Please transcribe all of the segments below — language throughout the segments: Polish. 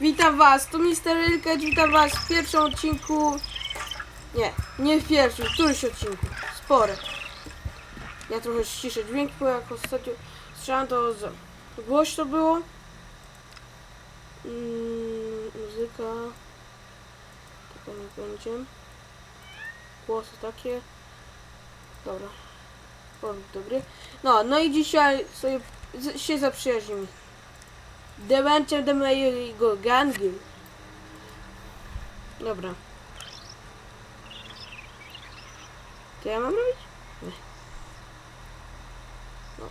Witam was, tu Mister Rylkę, witam was w pierwszym odcinku. Nie, nie w pierwszym, w którymś odcinku. Spore. Ja trochę ściszę dźwięk, bo jak ostatnio słyszałem to za głośno było. Mm, muzyka. Taka nie będzie. Głosy takie. Dobra. Dobry. No, no i dzisiaj sobie z, się zaprzyjaźnimy. Dołączam do mojego gangu. Dobra. Co ja mam robić? Nie. No.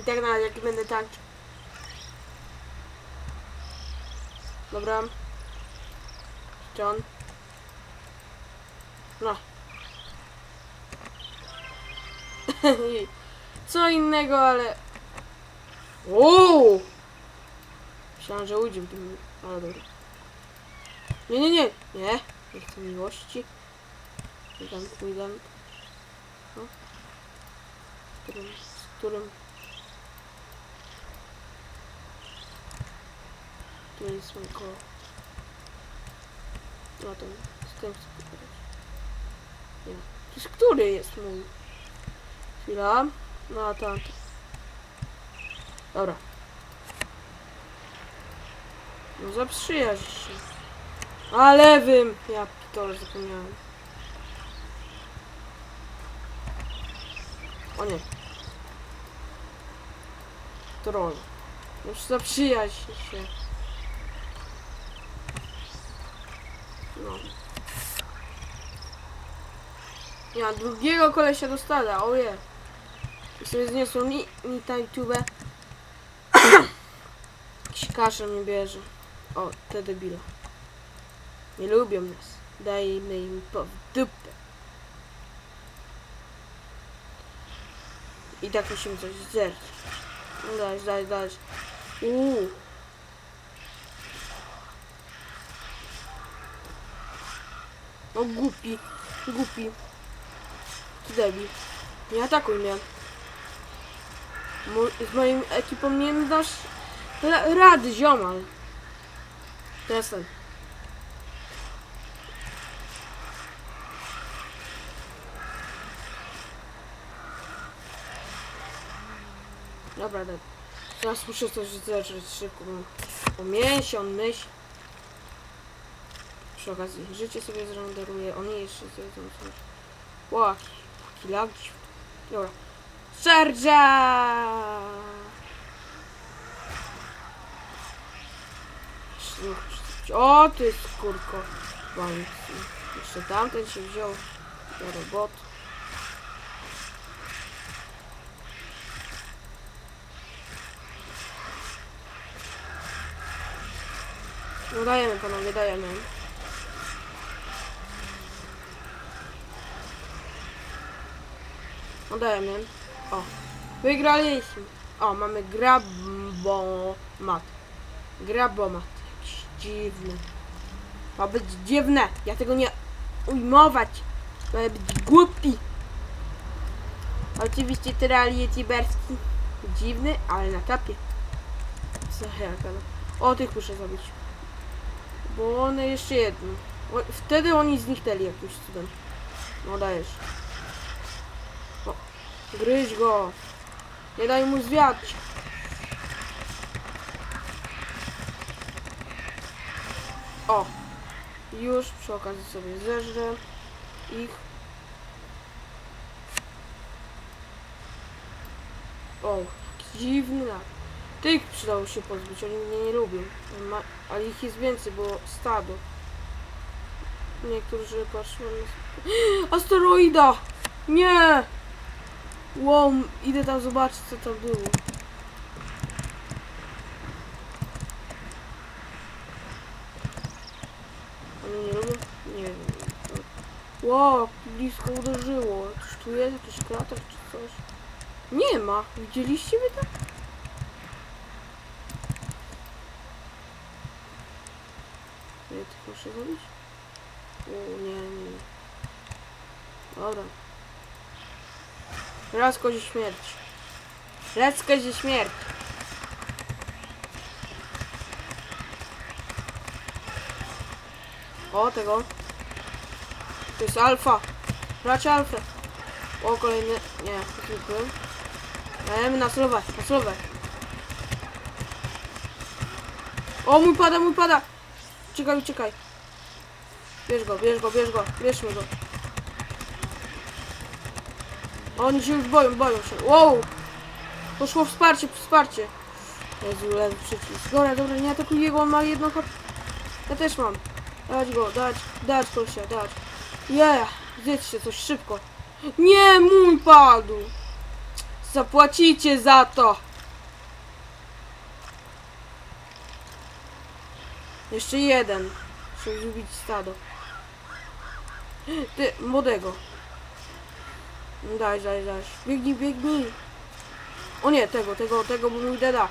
I tak na jak będę tańczył. Dobra. John. No. Co innego, ale... Uuu! Myślałem, że ujdzie w tym... Ale dobra. Nie, nie, nie! Nie! Nie chcę miłości. Witam, witam. No. Z którym... Z którym... Tu jest mój koło. No to z tym chcę pogadać. Nie. To jest który jest mój? Chwila. No tam. Dobra. No zaprzyjaźń się. A lewym! Ja pitole zapomniałem. O nie. Troll. Już zaprzyjaźń się. No. Ja drugiego kolesia do stada, oje. I sobie zniosą mi, mi na YouTube. Jakiś mnie bierze. O, te debile. Nie lubią nas. Dajmy im po dupę. I tak musimy coś zerć. No dać, dać, dać. Uuu. O głupi, głupi. Debil. Nie atakuj mnie. Z moim ekipą nie dasz ra- rady, ziomal. Teraz ten. Dobra, dobra. Teraz muszę coś zacząć szybko. bo- O mięsie, on myśl. Przy okazji, życie sobie zrenderuję. Oni jeszcze zjedzą coś. Ło, jaki lagi. Dobra. Serdzia! O, ty skórko. Jeszcze tamten się wziął do roboty. No dajemy panowie, dajemy. No dajemy. O. Wygraliśmy. O, mamy grabomat. Grabomat. Jakiś dziwny. Ma być dziwne. Ja tego nie ujmować. Ma być głupi. Oczywiście teraz youtuberski. Dziwny, ale na tapie. Co. O, tych muszę zabić. Bo one jeszcze jedno. Wtedy oni zniknęli jakimś cudem. No dajesz. Gryź go. Nie daj mu zwiać. O. Już przy okazji sobie zeżrę ich. O, dziwny lat. Tych przydało się pozbyć, oni mnie nie lubią. Ale ich jest więcej, bo stado. Niektórzy patrzą na... Asteroida! Nie! Wow, idę tam zobaczyć co tam było. Oni nie lubią? Nie wiem. Wow, blisko uderzyło. Czy tu jest jakiś krater czy coś? Nie ma. Widzieliście mnie tam? Ja tych muszę zrobić? O, nie, nie. Dobra. Lasko ze śmierć. Leckę ze śmierć. O, tego. To jest alfa. Brać alfę. O, kolejny. Nie, zwykły. Dajemy na słowę, na słowę. O, mój pada, mój pada. Czekaj, czekaj. Bierz go, bierz go, bierz go. Bierzmy go. Oni się już boją, boją się. Wow! Poszło wsparcie, wsparcie. Jezu, lewy przycisk. Dobra, dobra, nie atakuj jego, on ma jedno hop. Ja też mam. Dać go, dać, dać kosia, dać. Yeah, zjedźcie coś szybko. Nie, mój padł. Zapłacicie za to. Jeszcze jeden. Muszę zgubić stado. Ty, młodego. Daj, daj, daj. Biegnij, biegnij. O nie, tego, tego, tego, mój deda.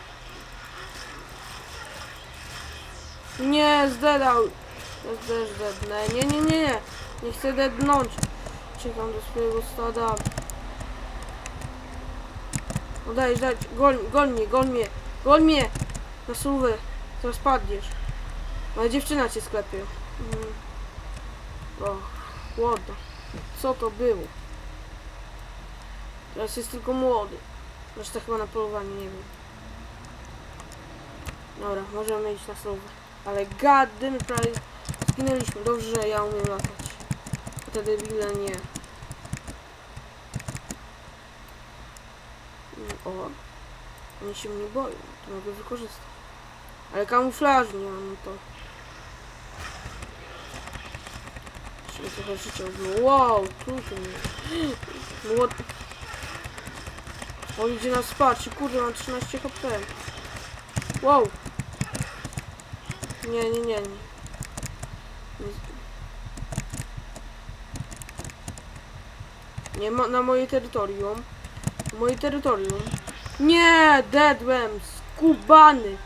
Nie, zdedał. Ja też dednę. Nie, nie, nie, nie. Nie chcę dednąć. Czekam do swojego stada. No daj, daj. Gol, gol mnie, gol mnie. Gol mnie. Na suwę. Teraz padniesz. Moja dziewczyna cię sklepie. Mm. O, chłodno. Co to było? Teraz jest tylko młody. Zresztą chyba na polowanie, nie wiem. Dobra, możemy iść na słowę. Ale gadym prawie zginęliśmy. Dobrze, że ja umiem latać. Te debile nie. O. Oni się mnie boją. To mogę wykorzystać. Ale kamuflaż nie mam to. Jeszcze trochę życia. Wow, trudno. Młod... On idzie na wsparcie. Kurde, mam 13 HP. Wow. Nie, nie, nie, nie. Nie, ma na moje terytorium. Moje terytorium. Nie, dedłem. Skubany.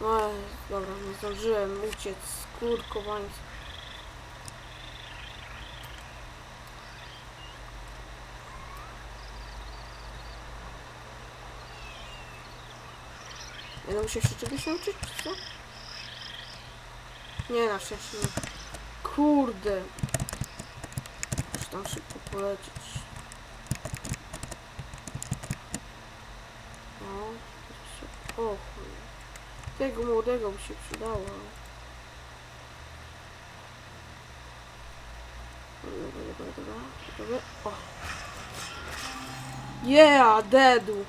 Oj, dobra, nie zdążyłem uciec. Skurkowańca. Ja muszę jeszcze czegoś nauczyć, czy co? Nie, na szczęście nie. Kurde. Muszę tam szybko polecieć. No. O chuj. Tego młodego by się przydało. Dobra, dobra, dobra, dobra. O. Yeah, deadu.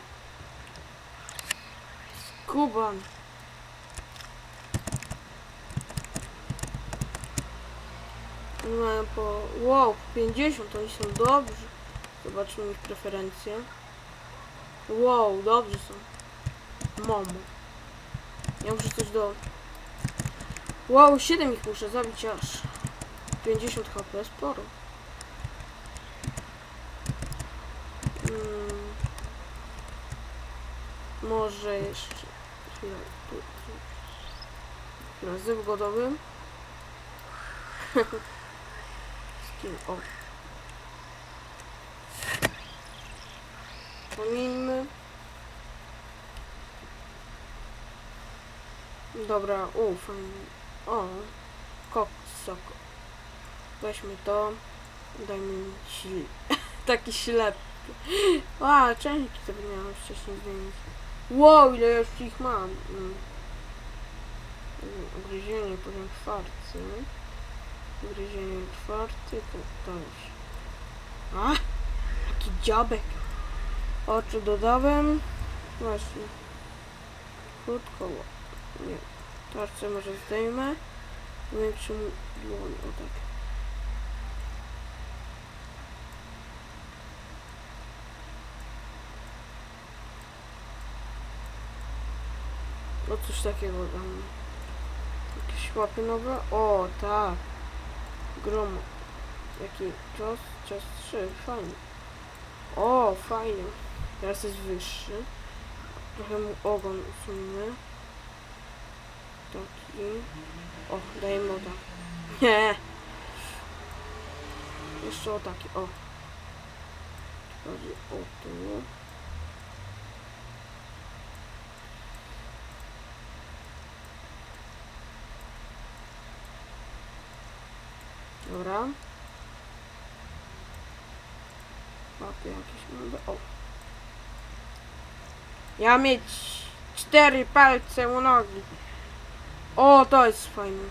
Kuban. Oni mają po... Wow, 50, oni są dobrzy. Zobaczmy ich preferencje. Wow, dobrzy są. Momo. Ja muszę coś do... Wow, 7 ich muszę zabić aż. 50 HP, sporo. Mm. Może jeszcze... Chwilę, tu, tu. Dobra, zyw gotowy. Z? O. Pomińmy. Dobra, u. O, kok, soko. Weźmy to. Dajmy sil. Taki ślepy. A, części sobie miałem wcześniej zmienić. Wow, ile już ich mam. Mm. Mm, poziom czwarty. Ugryzienie czwarty, to, to już. A, jaki dziabek. Oczy dodałem. Właśnie. Krótko. Nie. Tarczę może zdejmę. Większą dłoń, o tak. O coś takiego tam. Jakieś łapy nowe? O, tak. Grom. Jaki czas? Czas 3. Fajnie. O, fajnie. Teraz jest wyższy. Trochę mu ogon usuńmy. Taki. O, dajemy o tak. Nie. Jeszcze o taki, o. Chodzi o tu. Dobra. Łapie jakieś... O. Ja mieć cztery palce u nogi. O, to jest fajne.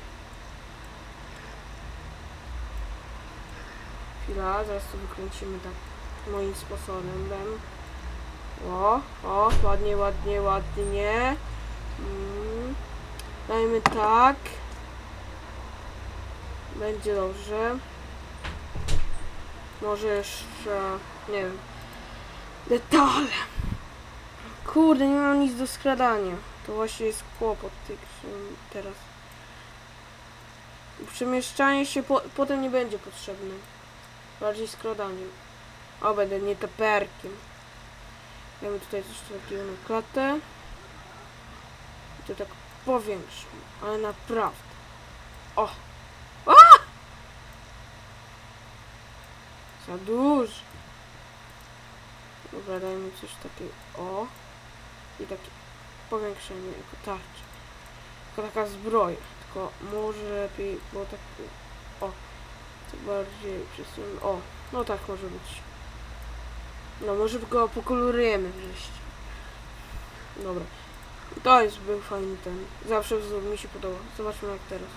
Chwila, zaraz to wykręcimy tak moim sposobem. O, o, ładnie, ładnie, ładnie. Mm. Dajmy tak. Będzie dobrze. Może jeszcze, nie wiem, detale. Kurde, nie mam nic do skradania. To właśnie jest kłopot tych teraz. Przemieszczanie się po, potem nie będzie potrzebne. Bardziej skradaniem. O, będę nietoperkiem. Bym tutaj coś takiego na klatę. I to tak powiększam, ale naprawdę. O! A! Za duży. Dobra, dajmy coś takiego. O! I takie powiększenie jako. Tylko taka zbroja. Tylko może lepiej, bo tak... O! To bardziej przesunę. O! No tak może być. No może go pokolorujemy wreszcie. Dobra. To jest był fajny ten. Zawsze mi się podoba. Zobaczmy jak teraz.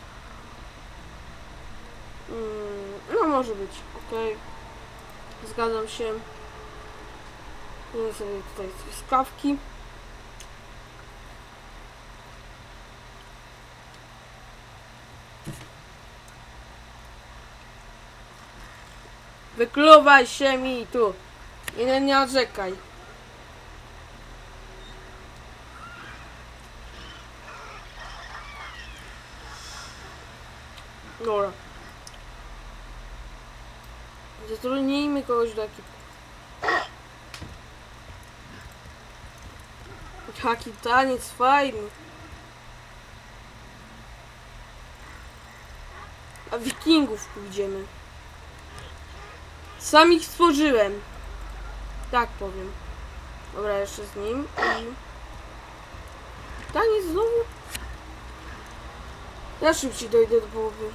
Mm, no może być. Okej. Zgadzam się. Jem sobie tutaj skawki. Wykluwaj się mi tu. Nie, nie narzekaj. Dobra. Zatrudnijmy kogoś do ekipy. Jaki taniec fajny. A wikingów pójdziemy. Sam ich stworzyłem. Tak powiem. Dobra, jeszcze z nim. I... Taniec znowu? Ja szybciej dojdę do połowy.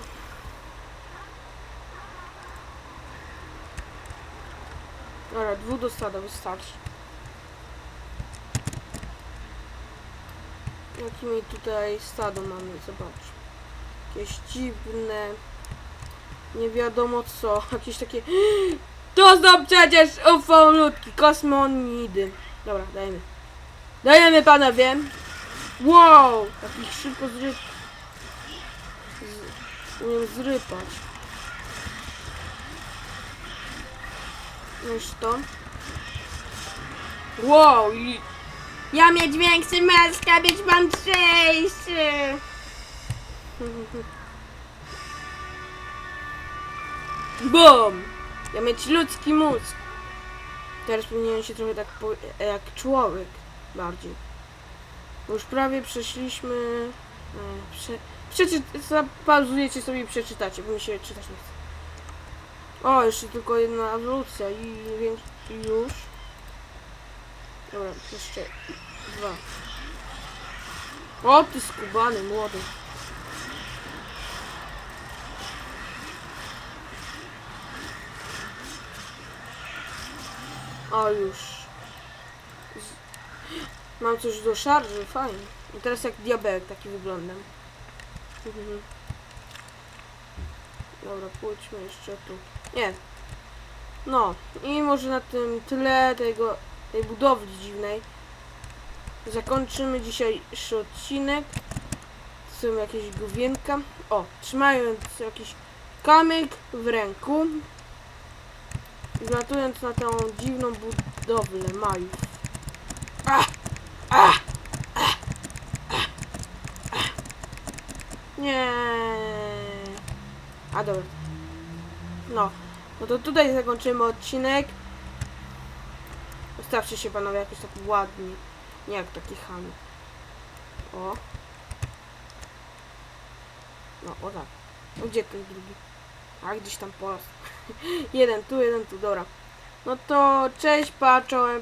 Dobra, dwóch do stada wystarczy. Jakie my tutaj stado mamy, zobacz. Jakieś dziwne. Nie wiadomo co. Jakieś takie. To są przecież ufolutki, kosmonidy. Dobra, dajmy. Dajemy panowie. Wow! Takich szybko zryp. Z... Umiem zrypać. Już to. Wow! Ja mieć większy maska, być mądrzejszy! BUM! Ja mieć ludzki mózg. Teraz powinienem się trochę tak po, jak człowiek bardziej. Bo już prawie przeszliśmy. E, prze, przeczy, zapauzujecie sobie i przeczytacie, bo mi się czytać nie chce. O, jeszcze tylko jedna ewolucja i, i już. Dobra, jeszcze dwa. O, ty skubany, młody. O, już. Mam coś do szarży, fajnie. I teraz jak diabełek taki wyglądam. Mhm. Dobra, pójdźmy jeszcze tu. Nie. No, i może na tym tyle tego, tej budowli dziwnej. Zakończymy dzisiejszy odcinek. Są jakieś główienka. O, trzymając jakiś kamyk w ręku. I wlatując na tą dziwną budowlę Majów. Nie. A dobra. No. No to tutaj zakończymy odcinek. Ustawcie się panowie jakoś tak ładnie. Nie jak taki ham. O. No, o tak. No gdzie ten drugi? A gdzieś tam polas. jeden tu, jeden tu, dobra. No to cześć, pa, czołem,